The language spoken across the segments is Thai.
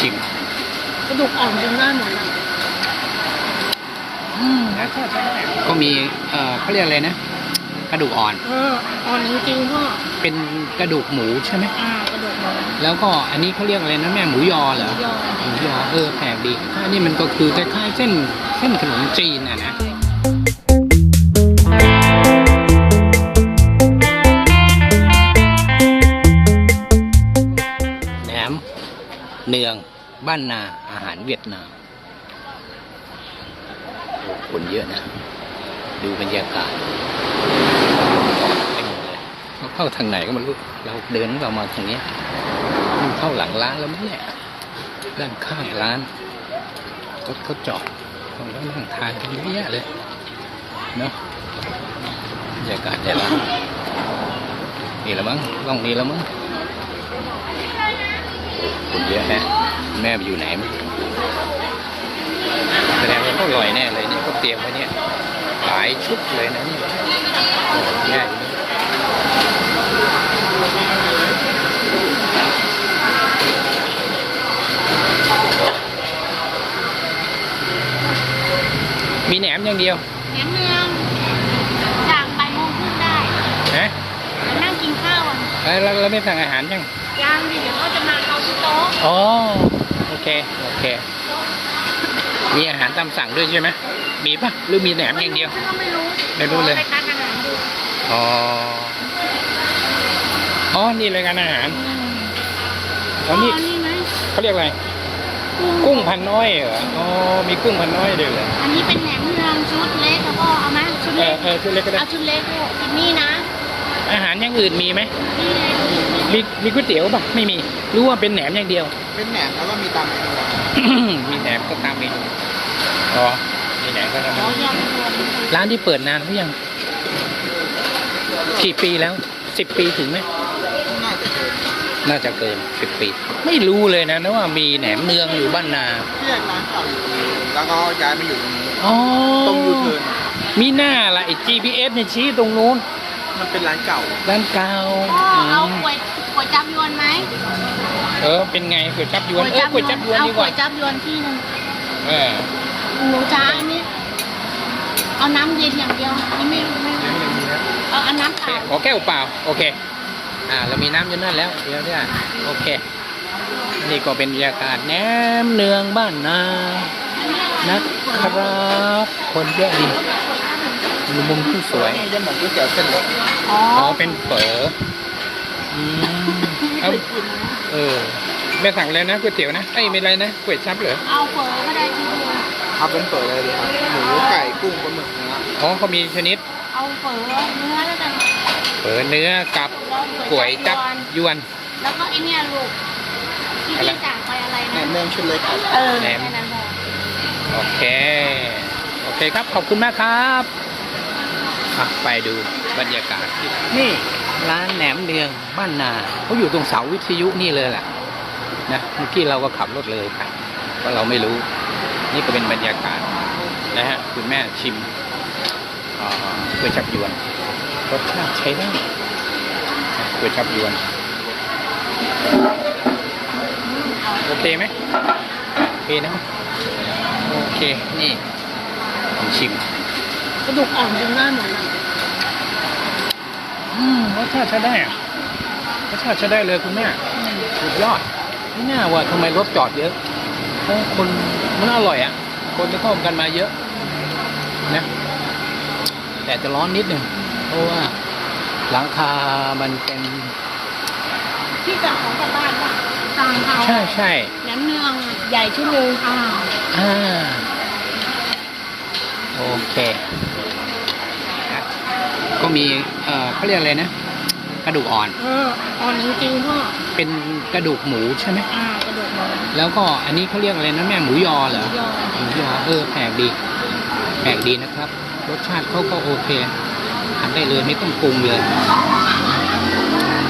ชิมกระดูกอ่อนกินได้หมดเลยอืมแล้วก็ใช้ได้ก็มีเอ่อเขาเรียกอะไรนะ กระดูกอ่อน เอออ่อนจริงๆพ่อเป็นกระดูกหมูใช่ไหม อ่ากระดูกหมูแล้วก็อันนี้เขาเรียกอะไรนะแม่หมูยอเหรอ ยอหมูยอเออแปลกดีอันนี้มันก็คือคล้ายๆเส้นเส้นขนมจีนอะนะแห บ้านนาอาหารเวียดนามคนเยอะนะ ดูบรรยากาศเข้าทางไหนก็ไม่รู้ เราเดินเรามาทางนี้เข้าหลังร้านแล้วมั้งเนี่ยด้านข้างร้านรถเขาจอดเขานั่งทานกันเยอะแยะเลยเนาะบรรยากาศในร้านนี่ละมั้งล่องนี้แล้วมั้งคนเยอะแฮะ แม่ไปอยู่ไหนมั้งแสดงว่าเขาอร่อยแน่เลยเนี่ยเขาเตรียมไว้เนี่ยหลายชุดเลยนะเนี่ยโอ้โหแย่อยู่นี่มีแหนมอย่างเดียวแหนมเนืองจากบ่ายโมงครึ่งได้นะมานั่งกินข้าวอะแล้วแล้วแล้วไม่สั่งอาหารยังยังดิเดี๋ยวเขาจะมาเอาที่โต๊ะอ๋อโอ เค โอเค มีอาหารตามสั่งด้วยใช่ไหมมีปะหรือมีแหนมอย่างเดียวก็ไม่รู้ไม่รู้เลยไปทานอาหารดูอ๋อ อ๋อ นี่รายการอาหารอ๋อนี่อ๋อนี่ไหมเขาเรียกอะไรกุ้งกุ้งพันน้อยเหรอ อ๋อ มีกุ้งพันน้อยด้วยเหรออันนี้เป็นแหนมเนืองชุดเล็กแล้วก็เอาไหมชุดเอเล็อกเออชุดเล็กก็ได้เอาชุดเล็กลูกกินนี่นะ อาหารอย่างอื่นมีไหมนี่เลยมีมีก๋วยเตี๋ยวปะไม่มี รู้ว่าเป็นแหนมอย่างเดียว เป็นแหนมแล้วก็มีตามเมนูครับมีแหนมก็ตามเมนูอ๋อ มีแหนมก็ตามเมอ๋อนูยำรวมร้านที่เปิดนานหรือยังกี่ปีแล้วสิบปีถึงไหม น่าจะเกินน่าจะเกินสิบปี ไม่รู้เลยนะนะว่ามีแหนมเนืองอยู่บ้านนา ที่แยกร้านเก่าอยู่ตรงนี้แล้วก็ย้ายมาอยู่ตรงนี้อ๋อตรงยูเทิร์นมีหน้าละไอ้ GPS เนี่ยชี้ตรงนู้น มันเป็นร้านเก่าด้านเก่าพ่อเอาม ก๋วยก๋วยจับยวนไหม เออเป็นไงก๋วยจับยวนเออก๋วยจับยวนเอาดีกก๋วว่ายจับยวนที่หนึงเออหนูจ้าอันนี้เอาน้ำเย็นอย่างเดียวนี่ไม่รู้ไม่รู้เอาเอาน้ำเปล่าขอแก้วเปล่าโอเค อ่าเรามีน้ำอยู่นั่นแล้วเดี๋ยวเนี่ยโอเค นี่ก็เป็นบรรยากาศแหนมเนืองบ้านนานะครับคนเยอะดีดูมุมที่สวยนี่จะเหมือนก๋วยเตี๋ยวเส้นเล็กอ๋ออ๋อเป็นเฝออืม เอาเออแม่สั่งเลยนะก๋วยเตี๋ยวนะไอ้ยไม่ไรนะก๋วยจับเหรอเอาเฝอก็ได้ทีเดียวเอาเป็นเปิดเลยดีครับหมูไก่กุ้งปลาหมึกเนื้ออ๋อเขามีชนิดเอาเฝอเนื้อแล้วกันเฝอเนื้อกับแล้วก๋วยจับยวน แล้วก็ไอเนี่ยลูกที่อะไร พี่สั่งไปอะไรแหนนะมเนืองชุดเล็กครับ เออแหนม แค่นั้นพอโอเค โอเคครับ ขอบคุณมากครับอะไปดูบรรยากาศนี่ ร้านแหนมเนืองบ้านนาเขาอยู่ตรงเสาวิทยุนี่เลยแหละนะเมื่อกี้เราก็ขับรถเลยไปเพราะเราไม่รู้ นี่ก็เป็นบรรยากาศนะฮะคุณแม่ชิมอ่อก๋วยจับยวนรสชาติใช้ได้ก๋วยจับยวนโอเคไหมโอเคนะโอเคนี่ผมชิมกระดูกอ่อนกินได้หมดเลย อืมรสชาติใช้ได้อะรสชาติใช้ได้เลยคุณแม่สุดยอดไม่น่าว่าทำไมรถจอดเยอะเพราะคนมันอร่อยอะ คนจะเข้ากันมาเยอะนะ แต่จะร้อนนิดหนึ่งเพราะว่าหลังคา มันเป็นพี่สั่งของกลับบ้านป่ะสั่งเขาใช่ใช่แหนมเนืองใหญ่ชุดหนึงอ่าอ่าโอเคอะ ก็มีเอ่อเขาเรียกอะไรนะ กระดูกอ่อน เอออ่อนจริงๆพ่อเป็นกระดูกหมูใช่ไหม อ่ากระดูกหมูแล้วก็อันนี้เขาเรียกอะไรนะแม่หมูยอเหรอ ยอหมูยอเออแปลกดีแปลกดีนะครับ รสชาติเขาก็โอเคทานได้เลยไม่ต้องปรุงเลย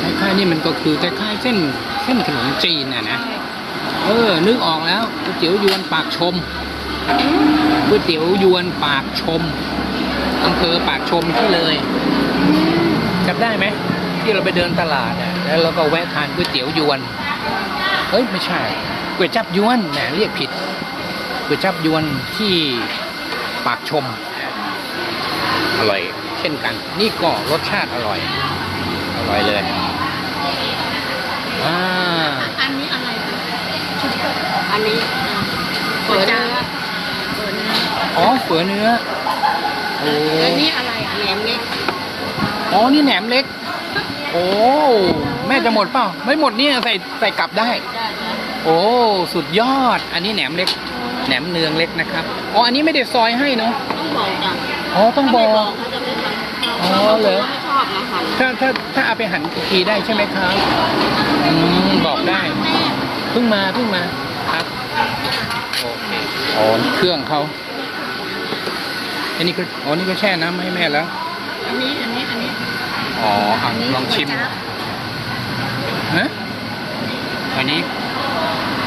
คล้ายๆนี่มันก็คือคล้ายๆเส้นเส้นขนมจีนน่ะนะเออ นึกออกแล้วก๋วยเตี๋ยวยวนปากชมก๋วยเตี๋ยวยวนปากชม อำเภอปากชมที่เลยจำได้ไหม ที่เราไปเดินตลาดอะแล้วเราก็แวะทานก๋วยเตี๋ยวยวนเฮ้ยไม่ใช่ก๋วยจับยวนแหมเรียกผิดก๋วยจับยวนที่ปากชม อร่อย เช่นกัน นี่ก็รสชาติอร่อย อร่อยเลยอ่าอันนี้อะไรคะอันนี้เปิดเนื้อเปิดนะอ๋อเฝือเนื้อ โอ้อันนี้อะไรอะแหนมเล็กอ๋อ นี่แหนมเล็ก โอ้ แม่จะหมดเปล่า ไม่หมดเนี่ยใส่ใส่กลับได้ได้ โอ้ สุดยอด อันนี้แหนมเล็ก แหนมเนืองเล็กนะครับ อ๋อ อันนี้ไม่ได้ซอยให้เนาะ ต้องบอกจ้ะอ๋อ ต้องบถ้าอไม่กบอก เขาจะไม่ทำอ๋อเหรอ ไม่ชอบนะหั่นถ้าถ้าถ้าเอาไปหั่นอีกทีได้ใช่ไหมครับอืมบอกได้แม่เพิ่งมาเพิ่งมาครับ โอเค อ๋อนี่เครื่องเขา อันนี้ก็อ๋อนี่ก็แช่น้ำให้แม่แล้ว อันนี้อันนี้อันนี้อ๋ออะลองชิมก๋วยจั๊บฮะอันนี้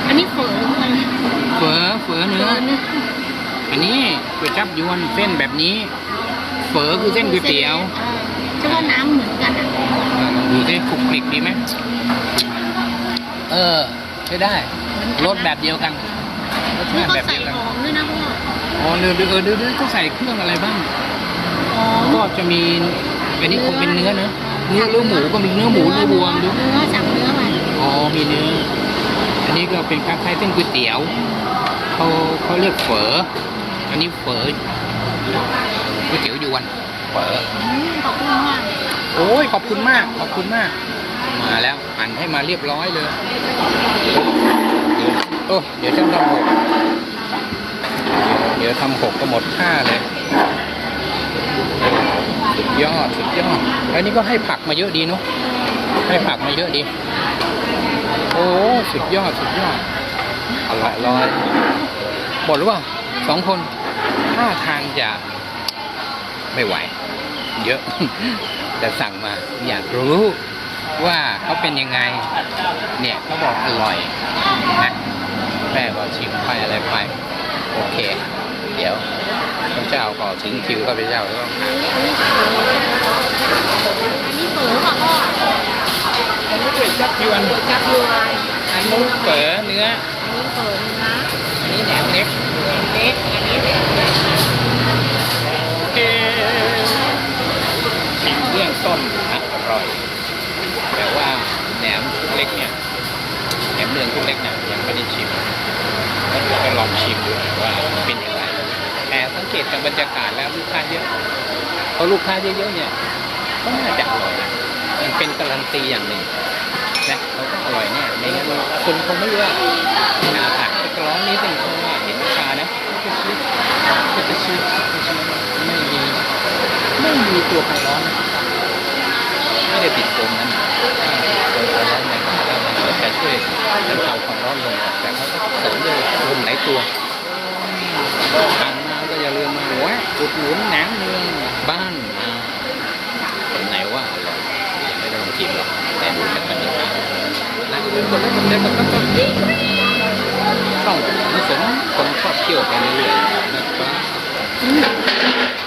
อันนี้เฝอหรืออะไรเฝอเฝอเนื้ออันนี้ก๋วยจับยวนเส้นแบบนี้ เฝอคือเส้นก๋วยเตี๋ยวจะว่าน้ำเหมือนกันอะอะลองดูสิคลุกคลิกดีไหมเออใช้ได้ รสแบบเดียวกันรสนี่ชาติก็แบบใส่เดียว ออ๋อเดี๋ยวเดี๋ยวเออเดี๋ยวเดี๋ยวเขาใส่เครื่องอะไรบ้างหอมก็จะมีอันนี้คงเป็นเนื้อเนอะเนื้อหรือหมูก็มีเนื้อหมูเนื้อวัวดูเนื้อสั่งเนื้อมาอ๋อมีเนื้อ อันนี้ก็เป็นคล้ายๆเส้นก๋วยเตี๋ยวเขาเขาเรียกเฝอ อันนี้เฝอก๋วยเตี๋ยวยวนเฝออืมขอบคุณมากโอ้ยขอบคุณมากขอบคุณมาก มาแล้วหั่นให้มาเรียบร้อยเลยเดี๋ยวโอ้เดี๋ยวจะทำหกเดี๋ยวเดี๋ยวทำหกก็หมดค่าเลยสุดยอดสุดยอดแล้วนี่ก็ให้ผักมาเยอะดีเนาะให้ผักมาเยอะดี โอ้สุดยอดสุดยอดอร่อยอร่อยหมดหรือเปล่าสองคนท่าทางจะไม่ไหว เยอะ แต่สั่งมาอยากรู้ว่าเขาเป็นยังไง เนี่ยเขาบอกอร่อยนะแม่ก็ชิมไปอะไรไป โอเค เดี๋ยวพระเจ้าก็ถึงคิวข้าพเจ้าแล้วต้องหาอันนี้เฝอป่ะพ่ออันนี้เป็นจับยวนจับยวนอันนู้นเฝอเนื้ออันนี้เฝอเนื้ออันนี้แหนมเล็กเล็กอันนี้เล็กโอเคชิมเรื่องต้นอร่อยแต่ว่าแหนมทุกเล็กเนี่ยแหนมเนืองทุกเล็กเนี่ยยังไม่ได้ชิมก็เดี๋ยวจะลองชิมดูหน่อยว่าเป็นยังไงแต่สัง เกตจากบรรยากาศแล้วลูกค้าเยอะเพราะลูกค้าเยอะๆเนี่ยก็น่าจะอร่อยมันเป็นการันตีอย่างหนึ่งนะเราก็อร่อยแน่ไม่งั้นคนคงไม่เยอะอาหารก็ร้อนนิดนึงเพราะว่าเห็นลูกค้านะก็จะชิมไม่มีไม่มีตัวใครร้อนไม่ได้ติดโฟมนั้นตัวใครร้อนเนี่ยมันจะช่วยบรรเทาความร้อนลงแต่เขาก็เสริมด้วยลมไหลตัวผ่านมาก็อย่าลืมมาแวะอุดหนุนหนังเมืองบ้านนาคนไหนว่าอร่อยยังไม่ได้ลองชิมหรอกแต่ดูจากบรรยากาศแล้วก็เป็นคนละคนเดียว กันก็ต้องต้องผสมคนชอบเที่ยวไปเรื่อยๆนะครับ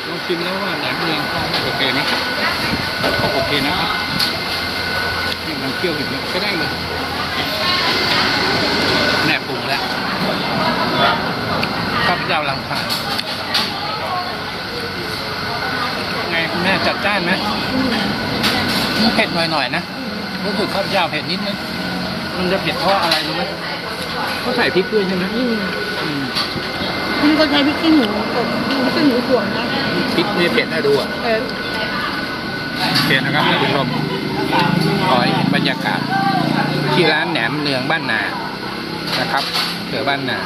ลองชิมแล้วว่าแหนมเมืองเขาโอเคไหมเขาโอเคนะครับนี่มันเที่ยวอยู่นี่ก็ได้เลยแม่ปรุงแล้วข้าพเจ้าลังผ่านไงคุณแม่จัดจ้านไหมเผ็ดหน่อยๆนะรู้สึกข้าพเจ้าเผ็ดนิดนึง มันจะเผ็ดเพราะอะไรรู้ไหมเขาใส่พริกด้วยใช่ไหมอืมนี่ก็ใช้พริกขี้หนูกดพริกขี้หนูสวมนะพริกนี่เผ็ดน่าดูอะเออเผ็ดนะครับท่านผู้ชมขอให้เห็นบรรยากาศ ที่ร้านแหนมเนืองบ้านนานะครับเผื่อบ้านนา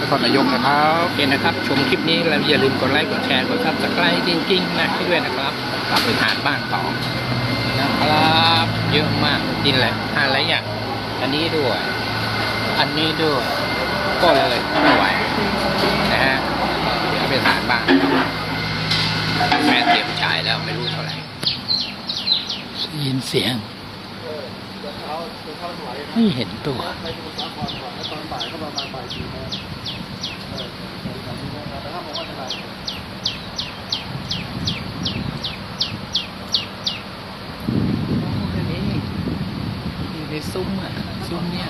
นครนายกนะครับโอเคนะครับ ชมคลิปนี้แล้วอย่าลืมกดไลค์กดแชร์กดซับสไครต์จริงๆนะให้ด้วยนะครับกลับไปทานบ้านต่อนะครับ เยอะมากกินอะไรทานอะไรอย่าง อันนี้ด้วย อันนี้ด้วย ก็เลยไม่ไหวนะฮะเดี๋ยวไปทานบ้านแม่เตรียมจ่ายแล้วไม่รู้เท่าไหร่ได้ยินเสียง ไม่เห็นตัว ซุ้มอะซุ้มเนี่ย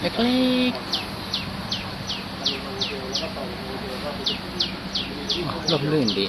เล็กเลมลื่นดี